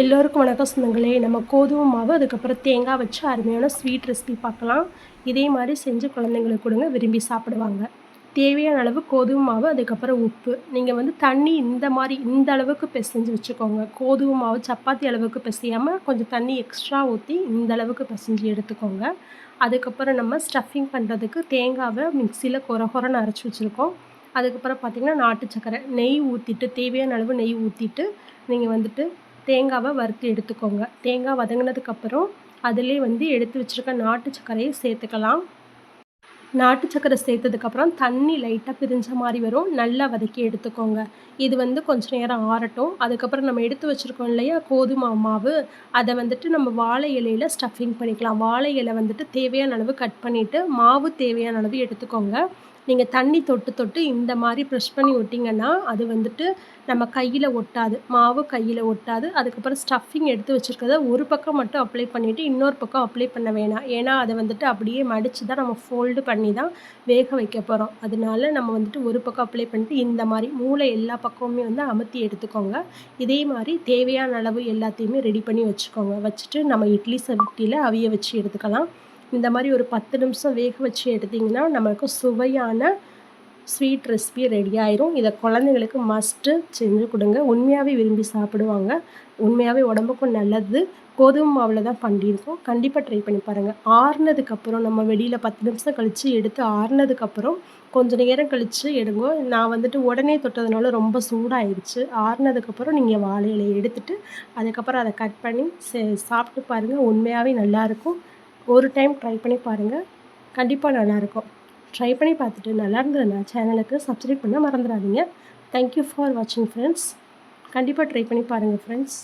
எல்லோருக்கும் வணக்கம் சொந்தங்களே. நம்ம கோதுமை மாவு அதுக்கப்புறம் தேங்காய் வச்சு அருமையான ஸ்வீட் ரெசிபி பார்க்கலாம். இதே மாதிரி செஞ்சு குழந்தைங்களுக்கு கொடுங்க விரும்பி சாப்பிடுவாங்க. தேவையான அளவு கோதுமை மாவு அதுக்கப்புறம் உப்பு. நீங்கள் வந்து தண்ணி இந்த மாதிரி இந்த அளவுக்கு பிசைஞ்சு வச்சுக்கோங்க. கோதுமை மாவு சப்பாத்தி அளவுக்கு பிசையாமல் கொஞ்சம் தண்ணி எக்ஸ்ட்ரா ஊற்றி இந்த அளவுக்கு பிசைஞ்சு எடுத்துக்கோங்க. அதுக்கப்புறம் நம்ம ஸ்டஃபிங் பண்ணுறதுக்கு தேங்காவை மிக்சியில் குறை குறைன்னு அரைச்சி வச்சுருக்கோம். அதுக்கப்புறம் பார்த்திங்கன்னா நாட்டு சக்கரை நெய் ஊற்றிட்டு தேவையான அளவு நெய் ஊற்றிட்டு நீங்கள் வந்துட்டு தேங்காவை வறுத்து எடுத்துக்கோங்க. தேங்காய் வதங்கினதுக்கப்புறம் அதிலே வந்து எடுத்து வச்சுருக்க நாட்டு சர்க்கரையை சேர்த்துக்கலாம். நாட்டு சக்கரை சேர்த்ததுக்கப்புறம் தண்ணி லைட்டாக பிரிஞ்ச மாதிரி வரும். நல்லா வதக்கி எடுத்துக்கோங்க. இது வந்து கொஞ்சம் நேரம் ஆறட்டும். அதுக்கப்புறம் நம்ம எடுத்து வச்சுருக்கோம் இல்லையா கோதுமை மாவு அதை வந்துட்டு நம்ம வாழை இலையில் ஸ்டஃபிங் பண்ணிக்கலாம். வாழை இலை வந்துட்டு தேவையான அளவு கட் பண்ணிவிட்டு மாவு தேவையான அளவு எடுத்துக்கோங்க. நீங்கள் தண்ணி தொட்டு தொட்டு இந்த மாதிரி ப்ரெஷ் பண்ணி விட்டிங்கன்னா அது வந்துட்டு நம்ம கையில் ஒட்டாது. மாவு கையில் ஒட்டாது. அதுக்கப்புறம் ஸ்டஃபிங் எடுத்து வச்சுருக்கத ஒரு பக்கம் மட்டும் அப்ளை பண்ணிவிட்டு இன்னொரு பக்கம் அப்ளை பண்ண வேணாம். ஏன்னா அதை வந்துட்டு அப்படியே மடித்து தான் நம்ம ஃபோல்டு பண்ணி தான் வேக வைக்க போகிறோம் அதனால நம்ம வந்துட்டு ஒரு பக்கம் அப்ளை பண்ணிட்டு இந்த மாதிரி மூளை எல்லா பக்கமுமே வந்து அமுத்தி எடுத்துக்கோங்க. இதே மாதிரி தேவையான அளவு எல்லாத்தையுமே ரெடி பண்ணி வச்சுக்கோங்க. வச்சுட்டு நம்ம இட்லி சட்டியில் அவிய வச்சு எடுத்துக்கலாம். இந்த மாதிரி ஒரு பத்து நிமிஷம் வேக வச்சு எடுத்திங்கன்னா நம்மளுக்கு சுவையான ஸ்வீட் ரெசிபி ரெடி ஆயிரும். இதை குழந்தைங்களுக்கு மஸ்ட்டு செஞ்சு கொடுங்க. உண்மையாகவே விரும்பி சாப்பிடுவாங்க. உண்மையாகவே உடம்புக்கும் நல்லது. கோதுமை மாவில் தான் பண்ணியிருக்கோம். கண்டிப்பாக ட்ரை பண்ணி பாருங்கள் ஆறுனதுக்கப்புறம் நம்ம வெளியில் பத்து நிமிஷம் கழித்து எடுத்து ஆறுனதுக்கப்புறம் கொஞ்சம் நேரம் கழித்து எடுங்க. நான் வந்துட்டு உடனே தொட்டதுனால ரொம்ப சூடாகிடுச்சு ஆறுனதுக்கப்புறம் நீங்கள் வாழை இலையை அதுக்கப்புறம் அதை கட் பண்ணி சாப்பிட்டு பாருங்கள் உண்மையாகவே நல்லாயிருக்கும் ஒரு டைம் ட்ரை பண்ணி பாருங்கள் கண்டிப்பாக நல்லாயிருக்கும். ட்ரை பண்ணி பார்த்துட்டு நல்லா இருந்ததுன்னா சேனலுக்கு சப்ஸ்கிரைப் பண்ண மறந்துடாதீங்க. தேங்க்யூ ஃபார் வாட்சிங் ஃப்ரெண்ட்ஸ் கண்டிப்பாக ட்ரை பண்ணி பாருங்கள் ஃப்ரெண்ட்ஸ்